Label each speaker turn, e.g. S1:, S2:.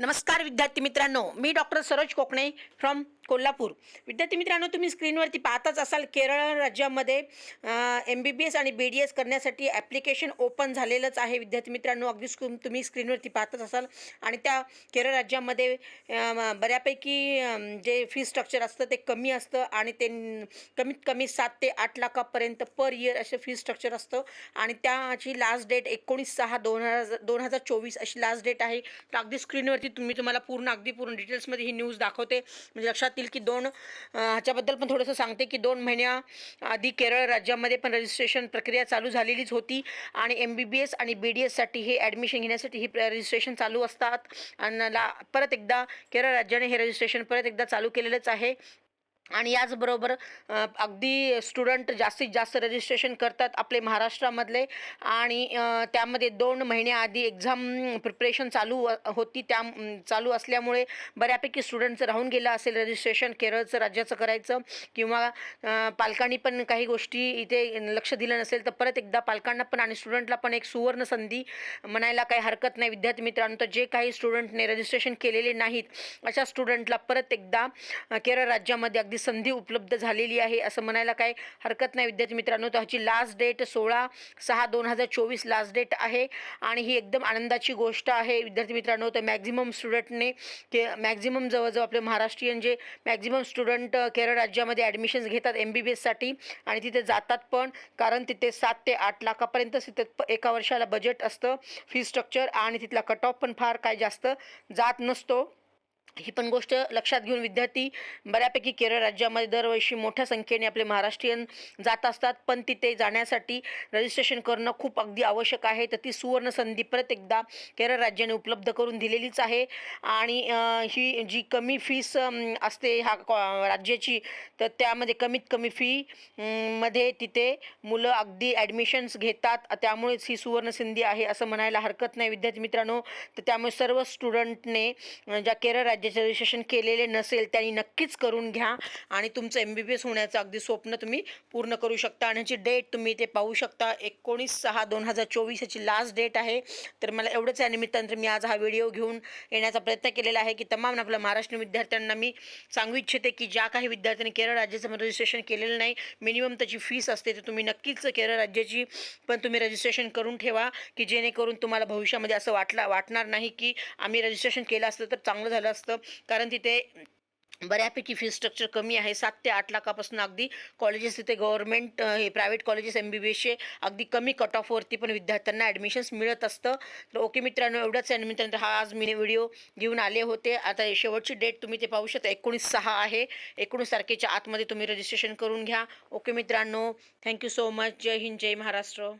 S1: नमस्कार विद्यार्थी मित्रांनो मी डॉक्टर सरोज कोकणे फ्रॉम कोल्हापूर. विद्यार्थी मित्रांनो तुम्ही स्क्रीनवरती पाहताच असाल केरळ राज्यामध्ये एम बी बी एस आणि बी डी एस करण्यासाठी ॲप्लिकेशन ओपन झालेलंच आहे. विद्यार्थी मित्रांनो अगदी स्क्रीन तुम्ही स्क्रीनवरती पाहतच असाल आणि त्या केरळ राज्यामध्ये बऱ्यापैकी जे फी स्ट्रक्चर असतं ते कमी असतं आणि ते कमीत कमी सात ते आठ लाखापर्यंत पर इयर असे फी स्ट्रक्चर असतं. आणि त्याची लास्ट डेट एकोणीस सहा दोन हजार दोन हजार चोवीस अशी लास्ट डेट आहे. तर अगदी स्क्रीनवरती तुम्ही तुम्हाला पूर्ण अगदी पूर्ण डिटेल्समध्ये ही न्यूज दाखवते. म्हणजे लक्षात येईल की दोन ह्याच्याबद्दल पण थोडंसं सांगते की दोन महिन्या आधी केरळ राज्यामध्ये पण रजिस्ट्रेशन प्रक्रिया चालू झालेलीच होती आणि एम बी बी एस आणि बी डी एससाठी हे ॲडमिशन घेण्यासाठी ही रजिस्ट्रेशन चालू असतात. आणि ला परत एकदा केरळ राज्याने हे रजिस्ट्रेशन परत एकदा चालू केलेलंच आहे. आणि याचबरोबर अगदी स्टुडंट जास्तीत जास्त रजिस्ट्रेशन करतात आपले महाराष्ट्रामधले आणि त्यामध्ये दोन महिन्याआधी एक्झाम प्रिपरेशन चालू होती. त्या चालू असल्यामुळे बऱ्यापैकी स्टुडंटचं राहून गेलं असेल रजिस्ट्रेशन केरळचं राज्याचं करायचं किंवा पालकांनी पण काही गोष्टी इथे लक्ष दिलं नसेल तर परत एकदा पालकांना पण आणि स्टुडंटला पण एक सुवर्ण संधी म्हणायला काही हरकत नाही. विद्यार्थी मित्रांनो तर जे काही स्टुडंटने रजिस्ट्रेशन केलेले नाहीत अशा स्टुडंटला परत एकदा केरळ राज्यामध्ये अगदी संधी उपलब्ध झालेली आहे असं म्हणायला काय हरकत नाही. विद्यार्थी मित्रांनो तर ह्याची लास्ट डेट सोळा सहा दोन हजार चोवीस लास्ट डेट आहे आणि ही एकदम आनंदाची गोष्ट आहे. विद्यार्थी मित्रांनो तर मॅक्झिमम स्टुडंटने के मॅक्झिमम जवळजवळ आपले महाराष्ट्रीयन जे मॅक्झिमम स्टुडंट केरळ राज्यामध्ये ॲडमिशन्स घेतात एम बी बी एससाठी आणि तिथे जातात पण कारण तिथे सात ते आठ लाखापर्यंत तिथे प- एका वर्षाला बजेट असतं. फी स्ट्रक्चर आणि तिथला कट ऑफ पण फार काय जास्त जात नसतो. ही पण गोष्ट लक्षात घेऊन विद्यार्थी बऱ्यापैकी केरळ राज्यामध्ये दरवर्षी मोठ्या संख्येने आपले महाराष्ट्रीयन जात असतात. पण तिथे जाण्यासाठी रजिस्ट्रेशन करणं खूप अगदी आवश्यक आहे. तर ती सुवर्ण संधी परत एकदा केरळ राज्याने उपलब्ध करून दिलेलीच आहे. आणि ही जी कमी फीस असते ह्या कॉ- राज्याची तर त्यामध्ये कमीत कमी फी मध्ये तिथे मुलं अगदी ॲडमिशन्स घेतात. त्यामुळेच ही सुवर्ण संधी आहे असं म्हणायला हरकत नाही. विद्यार्थी मित्रांनो तर त्यामुळे सर्व स्टुडंटने ज्या केरळ राज्य राज्याचे रजिस्ट्रेशन केलेले नसेल त्यांनी नक्कीच करून घ्या. आणि तुमचं एम बी बी एस होण्याचं अगदी स्वप्न तुम्ही पूर्ण करू शकता. आणि ह्याची डेट तुम्ही ते पाहू शकता एकोणीस सहा दोन हजार चोवीस ह्याची लास्ट डेट आहे. तर मला एवढंच या निमित्तानं मी आज हा व्हिडिओ घेऊन येण्याचा प्रयत्न केलेला आहे की तमाम आपल्या महाराष्ट्र विद्यार्थ्यांना मी सांगू इच्छिते की ज्या काही विद्यार्थ्यांनी केरळ राज्याचं रजिस्ट्रेशन केलेलं नाही मिनिमम त्याची फीस असते तर तुम्ही नक्कीच केरळ राज्याची पण तुम्ही रजिस्ट्रेशन करून ठेवा की जेणेकरून तुम्हाला भविष्यामध्ये असं वाटला वाटणार नाही की आम्ही रजिस्ट्रेशन केलं असतं तर चांगलं झालं असतं. कारण तिथे बऱ्यापैकी फी स्ट्रक्चर कमी आहे. सात ते आठ लाखापासून अगदी कॉलेजेस तिथे गव्हर्नमेंट हे private colleges M B B एसचे अगदी कमी कट ऑफवरती पण विद्यार्थ्यांना ॲडमिशन्स मिळत असतं. तर ओके मित्रांनो एवढंच आहे. मित्रांनो हा आज मी व्हिडिओ घेऊन आले होते. आता शेवटची डेट तुम्ही ते पाहू शकता. एकोणीस सहा आहे. एकोणीस तारखेच्या आतमध्ये तुम्ही रजिस्ट्रेशन करून घ्या. ओके मित्रांनो थँक्यू सो मच जय हिंद जय महाराष्ट्र.